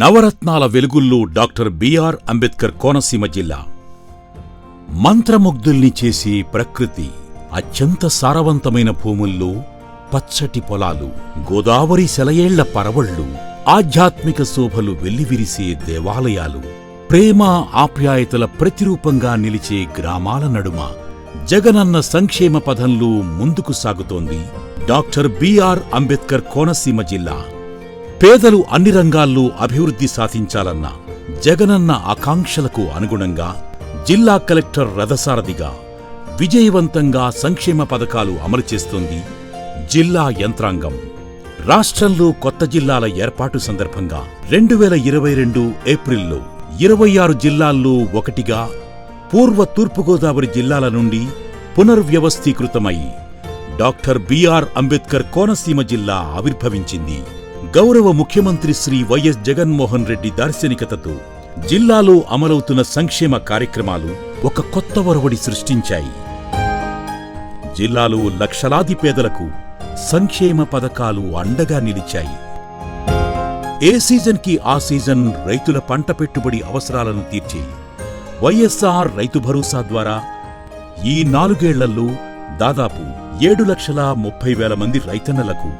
నవరత్నాల వెలుగుల్లో doctor B R Ambedkar Konaseema జిల్లా. మంత్రముగ్ధుల్ని చేసే ప్రకృతి అత్యంత సారవంతమైన భూముల్లో పచ్చటి పొలాలు గోదావరి సెలయేళ్ళ పరవళ్ళు ఆధ్యాత్మిక శోభలు వెల్లివిరిసే దేవాలయాలు ప్రేమ ఆప్యాయతల ప్రతిరూపంగా నిలిచే గ్రామాల నడుమ జగనన్న సంక్షేమ పథంలో ముందుకు సాగుతోంది డాక్టర్ బిఆర్ అంబేద్కర్ కోనసీమ జిల్లా. పేదలు అన్ని రంగాల్లో అభివృద్ధి సాధించాలన్న జగనన్న ఆకాంక్షలకు అనుగుణంగా జిల్లా కలెక్టర్ రథసారథిగా విజయవంతంగా సంక్షేమ పథకాలు అమలు చేస్తోంది జిల్లా యంత్రాంగం. రాష్ట్రంలో కొత్త జిల్లాల ఏర్పాటు సందర్భంగా రెండు వేల ఇరవై రెండు ఏప్రిల్లో ఇరవై ఆరు జిల్లాల్లో ఒకటిగా పూర్వ తూర్పుగోదావరి జిల్లాల నుండి పునర్వ్యవస్థీకృతమై doctor B R Ambedkar Konaseema జిల్లా ఆవిర్భవించింది. గౌరవ ముఖ్యమంత్రి శ్రీ వైఎస్ జగన్మోహన్ రెడ్డి దార్శనికతతో జిల్లాలో అమలవుతున్న సంక్షేమ కార్యక్రమాలు ఒక కొత్త ఒరవడి సృష్టించాయి. జిల్లాలో లక్షలాది పేదలకు సంక్షేమ పథకాలు అండగా నిలిచాయి. ఏ సీజన్కి ఆ సీజన్ రైతుల పంట పెట్టుబడి అవసరాలను తీర్చే వైఎస్ఆర్ రైతు భరోసా ద్వారా ఈ నాలుగేళ్ళలో దాదాపు ఏడు లక్షల ముప్పై వేల మంది రైతన్నలకు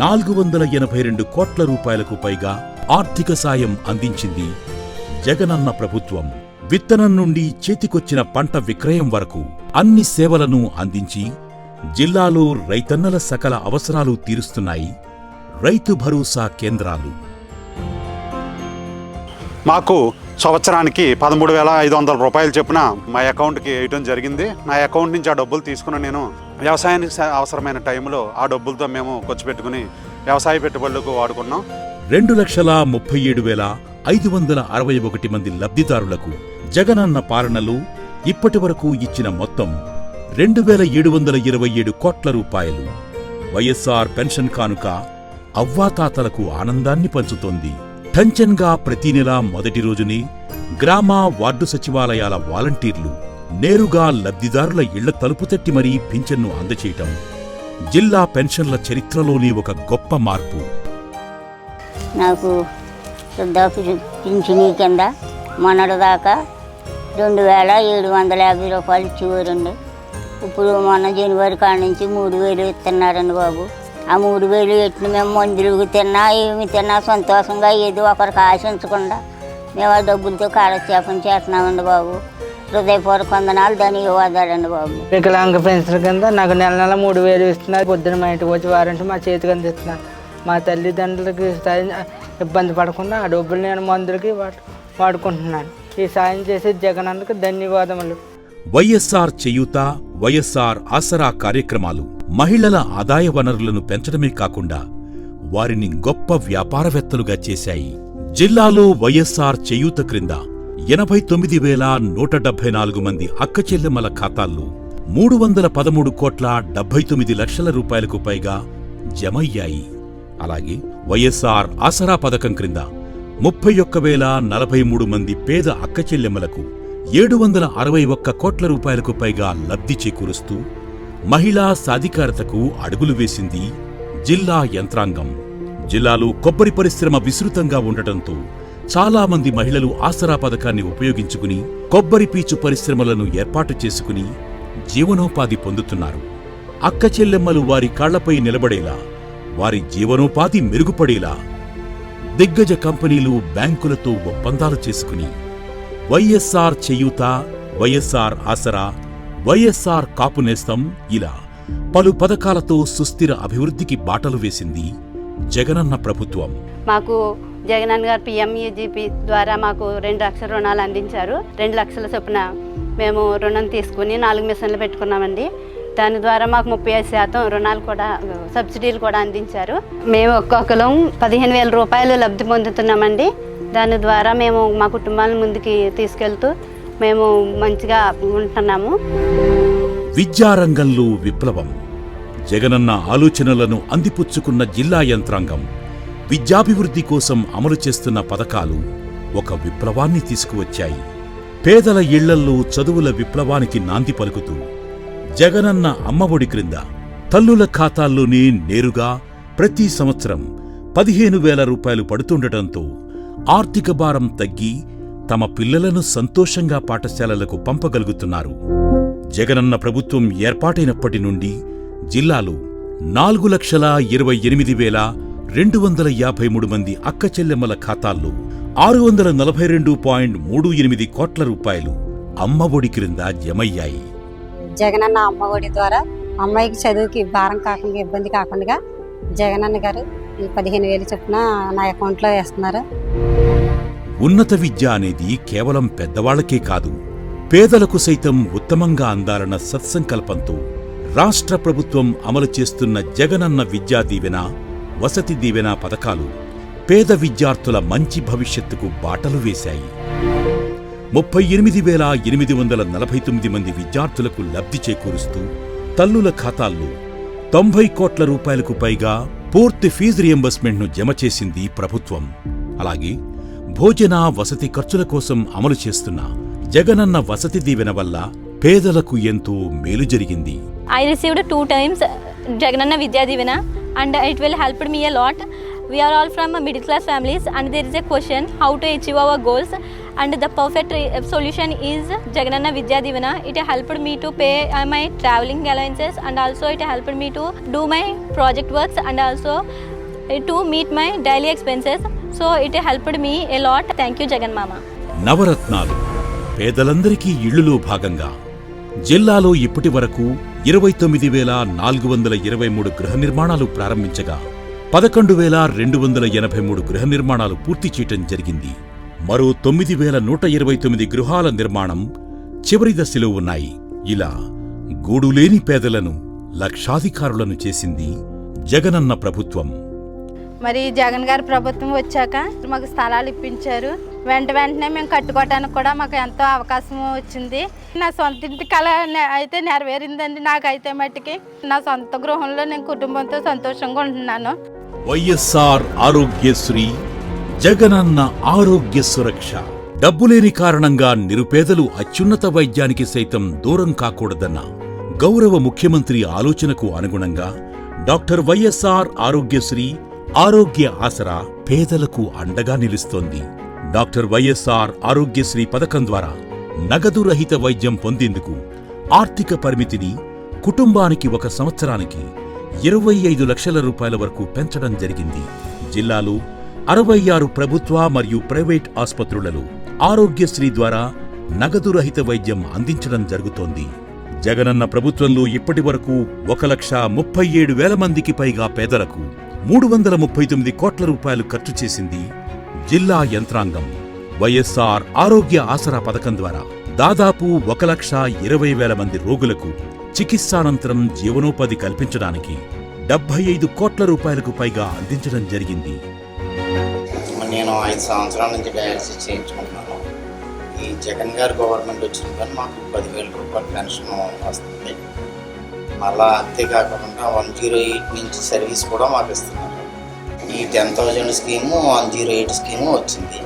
నాలుగు వందల ఎనభై రెండు కోట్ల రూపాయలకు పైగా ఆర్థిక సాయం అందించింది జగనన్న ప్రభుత్వం. విత్తనం నుండి చేతికొచ్చిన పంట విక్రయం వరకు అన్ని సేవలను అందించి జిల్లాలో రైతన్నల సకల అవసరాలు తీరుస్తున్నాయి రైతు భరోసా కేంద్రాలు. మాకు సంవత్సరానికి పదమూడు వేల ఐదు వందల రూపాయలు చొప్పున మా అకౌంట్కి వేయడం జరిగింది. నా అకౌంట్ నుంచి ఆ డబ్బులు తీసుకుని నేను వ్యవసాయానికి అవసరమైన టైంలో ఆ డబ్బులతో మేము ఖర్చు పెట్టుకుని వ్యవసాయ పెట్టుబడులకు వాడుకున్నాం. రెండు లక్షల ముప్పై ఏడు వేల ఐదు వందల అరవై ఒకటి మంది లబ్ధిదారులకు జగనన్న పాలనలో ఇప్పటి వరకు ఇచ్చిన మొత్తం రెండు వేల ఏడు వందల ఇరవై ఏడు కోట్ల రూపాయలు. వైఎస్ఆర్ పెన్షన్ కానుక అవ్వాతాతలకు ఆనందాన్ని పంచుతోంది. టంచన్గా ప్రతి నెలా మొదటి రోజునే గ్రామ వార్డు సచివాలయాల వాలంటీర్లు నేరుగా లబ్ధిదారుల ఇళ్ళ తలుపు తట్టి మరీ పింఛన్ను అందచేయటం. జిల్లా పెన్షన్ల చరిత్రలోని ఒక గొప్ప మార్పు. నాకు వృద్ధాప్య పింఛనీ కింద మొన్నటి దాకా రెండు వేల ఏడు వందల యాభై రూపాయలు ఇచ్చేవారండి ఇప్పుడు మొన్న జనవరి కాడ నుంచి మూడు వేలు ఇస్తున్నారండి బాబు. ఆ మూడు వేలు ఎట్టిన మేము మందులు తిన్నా ఏమి తిన్నా సంతోషంగా ఏదో ఒకరికి ఆశించకుండా మేము ఆ డబ్బులతో కాలక్షేపం చేస్తున్నామండి బాబు. హృదయపూర్వక వందనాలు ధన్యవాదాలండి బాబు. వికలాంగ పెన్షన్ కింద నాకు నెల నెల మూడు వేలు ఇస్తున్నారు. పొద్దున మా ఇంటికి వచ్చి వారంటే మా చేతికి అందిస్తున్నారు మా తల్లిదండ్రులకి ఇబ్బంది పడకుండా ఆ డబ్బులు నేను మందులకి వాడు వాడుకుంటున్నాను. ఈ సాయం చేసే జగనన్నకు ధన్యవాదములు. వైఎస్ఆర్ చేయూత వైఎస్ఆర్ ఆసరా కార్యక్రమాలు మహిళల ఆదాయ వనరులను పెంచడమే కాకుండా వారిని గొప్ప వ్యాపారవేత్తలుగా చేశాయి. జిల్లాలో వైఎస్ఆర్ చేయూత క్రింద ఎనభై తొమ్మిది వేల నూట డెబ్బై నాలుగు మంది అక్కచెల్లెమ్మల ఖాతాల్లో మూడు వందల పదమూడు కోట్ల డెబ్బై తొమ్మిది లక్షల రూపాయలకు పైగా జమయ్యాయి. అలాగే వైఎస్ఆర్ ఆసరా పథకం క్రింద ముప్పై ఒక్క వేల నలభై మూడు మంది పేద అక్కచెల్లెమ్మలకు ఏడు వందల అరవై ఒక్క కోట్ల రూపాయలకు పైగా లబ్ధి చేకూరుస్తూ మహిళా సాధికారతకు అడుగులు వేసింది జిల్లా యంత్రాంగం. జిల్లాలో కొబ్బరి పరిశ్రమ విస్తృతంగా ఉండటంతో చాలా మంది మహిళలు ఆసరా పథకాన్ని ఉపయోగించుకుని కొబ్బరి పీచు పరిశ్రమలను ఏర్పాటు చేసుకుని జీవనోపాధి పొందుతున్నారు. అక్క చెల్లెమ్మలు వారి కాళ్ళపై నిలబడేలా వారి జీవనోపాధి మెరుగుపడేలా దిగ్గజ కంపెనీలు బ్యాంకులతో ఒప్పందాలు చేసుకుని వైఎస్ఆర్ చేయూత వైఎస్ఆర్ ఆసరా వైఎస్ఆర్ కాపునేస్తం ఇలా పలు పథకాలతో సుస్థిర అభివృద్ధికి బాటలు వేసింది జగనన్న ప్రభుత్వం. మాకు జగనన్న గారు పిఎంఈజీపీ ద్వారా మాకు రెండు లక్షల రుణాలు అందించారు. రెండు లక్షల చొప్పున మేము రుణం తీసుకుని నాలుగు మిషన్లు పెట్టుకున్నామండి. దాని ద్వారా మాకు ముప్పై ఐదు శాతం రుణాలు కూడా సబ్సిడీలు కూడా అందించారు. మేము ఒక్కొక్కరం పదిహేను వేల రూపాయలు లబ్ధి పొందుతున్నామండి. దాని ద్వారా మేము మా కుటుంబాలను ముందుకి తీసుకెళ్తూ మేము మంచిగా ఉంటున్నాము. విద్యారంగంలో విప్లవం. జగనన్న ఆలోచనలను అందిపుచ్చుకున్న జిల్లా యంత్రాంగం. విద్యాభివృద్ధి కోసం అమలు చేస్తున్న పథకాలు ఒక విప్లవాన్ని తీసుకువచ్చాయి. పేదల ఇళ్ళల్లో చదువుల విప్లవానికి నాంది పలుకుతూ జగనన్న అమ్మఒడి క్రింద తల్లుల ఖాతాల్లోనే నేరుగా ప్రతి సంవత్సరం పదిహేను వేల రూపాయలు పడుతుండటంతో ఆర్థిక భారం తగ్గి తమ పిల్లలను సంతోషంగా పాఠశాలలకు పంపగలుగుతున్నారు. జగనన్న ప్రభుత్వం ఏర్పాటైనప్పటి నుండి జిల్లాలో నాలుగు లక్షల ఇరవై ఎనిమిది వేల రెండు వందల యాభై మూడు మంది అక్క చెల్లెమ్మల ఖాతాల్లో ఆరు వందల నలభై రెండు పాయింట్ మూడు ఎనిమిది కోట్ల రూపాయలు అమ్మఒడి క్రింద జమయ్యాయి. జగనన్న అమ్మఒడి ద్వారా అమ్మాయికి చదువుకి భారం కాకుండా ఇబ్బంది కాకుండా జగనన్న గారు ఈ పదిహేను వేలు చొప్పున నా అకౌంట్లో వేస్తున్నారు. ఉన్నత విద్య అనేది కేవలం పెద్దవాళ్ళకే కాదు పేదలకు సైతం ఉత్తమంగా అందాలన్న సత్సంకల్పంతో రాష్ట్ర ప్రభుత్వం అమలు చేస్తున్న జగనన్న విద్యా దీవెన వసతి దీవెన పథకాలు పేద విద్యార్థుల మంచి భవిష్యత్తుకు బాటలు వేశాయి. ముప్పై ఎనిమిది వేల ఎనిమిది వందల నలభై తొమ్మిది మంది విద్యార్థులకు లబ్ధి చేకూరుస్తూ తల్లుల ఖాతాల్లో తొంభై కోట్ల రూపాయలకు పైగా పూర్తి ఫీజు రియంబర్స్మెంట్ను జమ చేసింది ప్రభుత్వం. అలాగే భోజన వసతి ఖర్చుల కోసం అమలు చేస్తున్న జగనన్న వసతి దీవెన వల్ల పేదలకు ఎంతో మేలు జరిగింది. I received two times Jagananna Vidya Deevena. And it will help me a lot. We are all from middle class families and there is a question how to achieve our goals and the perfect solution is Jagananna Vidya Divina. It helped me to pay uh, my traveling allowances and also it helped me to do my project works and also uh, to meet my daily expenses. So it helped me a lot. Thank you Jagan Mama. నవరత్నాలు పేదలందరికీ ఇళ్ళులో భాగంగా జిల్లాలో ఇప్పటి వరకు ఇరవై తొమ్మిది వేల నాలుగు వందల ఇరవై మూడు గృహ నిర్మాణాలు ప్రారంభించగా పదకొండు వేల రెండు వందల ఎనభై మూడు గృహ నిర్మాణాలు పూర్తి చేయటం జరిగింది. మరో తొమ్మిది వేల నూట ఇరవై తొమ్మిది గృహాల నిర్మాణం చివరి దశలో ఉన్నాయి. ఇలా గూడులేని పేదలను లక్షాధికారులను చేసింది జగనన్న ప్రభుత్వం. మరి జగన్ గారి ప్రభుత్వం వచ్చాక మాకు స్థలాలు ఇప్పించారు. వెంట వెంటనే మేము కట్టుకోవడానికి కూడా మాకు ఎంతో అవకాశం వచ్చింది. నా సొంత ఇంటి కళ అయితే నెరవేరిందండి నాకైతే మట్టికి. నా సొంత గృహంలో నేను కుటుంబంతో సంతోషంగా ఉంటున్నాను. వైఎస్ఆర్ ఆరోగ్యశ్రీ జగనన్న ఆరోగ్య సురక్ష. డబ్బు లేని కారణంగా నిరుపేదలు అత్యున్నత వైద్యానికి సైతం దూరం కాకూడదన్న గౌరవ ముఖ్యమంత్రి ఆలోచనకు అనుగుణంగా డాక్టర్ వైఎస్ఆర్ ఆరోగ్యశ్రీ ఆరోగ్య ఆసరా పేదలకు అండగా నిలుస్తోంది. డాక్టర్ వైఎస్ఆర్ ఆరోగ్యశ్రీ పథకం ద్వారా నగదు రహిత వైద్యం పొందేందుకు ఆర్థిక పరిమితిని కుటుంబానికి ఒక సంవత్సరానికి ఇరవై ఐదు లక్షల రూపాయల వరకు పెంచడం జరిగింది. జిల్లాలో అరవై ఆరు ప్రభుత్వ మరియు ప్రైవేట్ ఆసుపత్రులలో ఆరోగ్యశ్రీ ద్వారా నగదు రహిత వైద్యం అందించడం జరుగుతోంది. జగనన్న ప్రభుత్వంలో ఇప్పటి వరకు ఒక లక్ష ముప్పై ఏడు వేల మందికి పైగా పేదలకు మూడు వందల ముప్పై తొమ్మిది కోట్ల రూపాయలు ఖర్చు చేసింది జిల్లా యంత్రాంగం. వైఎస్ఆర్ ఆరోగ్య ఆసరా పథకం ద్వారా దాదాపు ఒక లక్ష ఇరవై వేల మంది రోగులకు చికిత్సానంతరం జీవనోపాధి కల్పించడానికి డెబ్బై ఐదు కోట్ల రూపాయలకు పైగా అందించడం జరిగింది. నేను ఐదు సంవత్సరాల నుంచి డయాలసిస్ చేయించుకుంటున్నాను. ఈ జగన్ గారు గవర్నమెంట్ వచ్చిన కానీ మాకు పదివేల రూపాయల పెన్షన్ వస్తుంది. మళ్ళా అంతేకాకుండా వన్ జీరో ఎయిట్ నుంచి సర్వీస్ కూడా మాకు ఇస్తున్నారు ఈ ten thousand scheme one zero eight scheme వచ్చింది.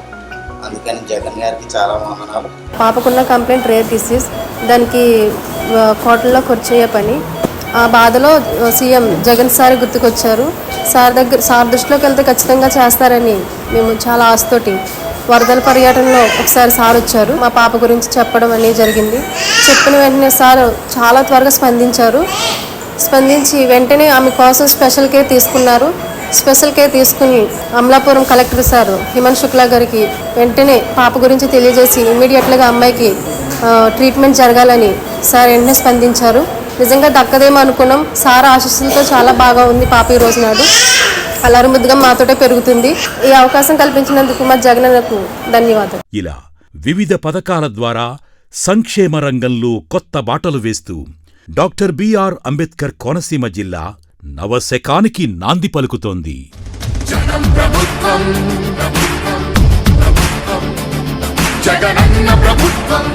అందుకని జగన్ గారికి చాలా వందనాలు. పాపకున్న కంప్లైంట్ రేర్ డిసీజ్ దానికి కోటల్లో ఖర్చయ్యే పని. ఆ బాధలో సీఎం జగన్ సార్ గుర్తుకొచ్చారు. సార్ దగ్గర సార్ దృష్టిలోకి వెళ్తే ఖచ్చితంగా చేస్తారని మేము చాలా ఆశతోటి వరదల పర్యటనలో ఒకసారి సార్ వచ్చారు. మా పాప గురించి చెప్పడం అనేది జరిగింది. చెప్పిన వెంటనే సార్ చాలా త్వరగా స్పందించారు. స్పందించి వెంటనే ఆమె కోసం స్పెషల్ కేర్ తీసుకున్నారు. స్పెషల్ కేర్ తీసుకుని అమలాపురం కలెక్టర్ సార్ హిమన్ శుక్లా గారికి వెంటనే పాప గురించి తెలియజేసి ఇమీడియట్గా అమ్మాయికి ట్రీట్మెంట్ జరగాలని సార్ వెంటనే స్పందించారు. నిజంగా దక్కదేమో అనుకున్నాం. సార్ ఆశీస్సులతో చాలా బాగా ఉంది పాప ఈ రోజు నాడు. అల్లారు ముద్దుగా మాతోటే పెరుగుతుంది. ఈ అవకాశం కల్పించినందుకు మా జగనన్నకు ధన్యవాదాలు. ఇలా వివిధ పథకాల ద్వారా సంక్షేమ రంగంలో కొత్త బాటలు వేస్తూ డాక్టర్ బిఆర్ అంబేద్కర్ కోనసీమ జిల్లా నవశకానికి నాంది పలుకుతోంది. జగనన్న ప్రభుత్వం.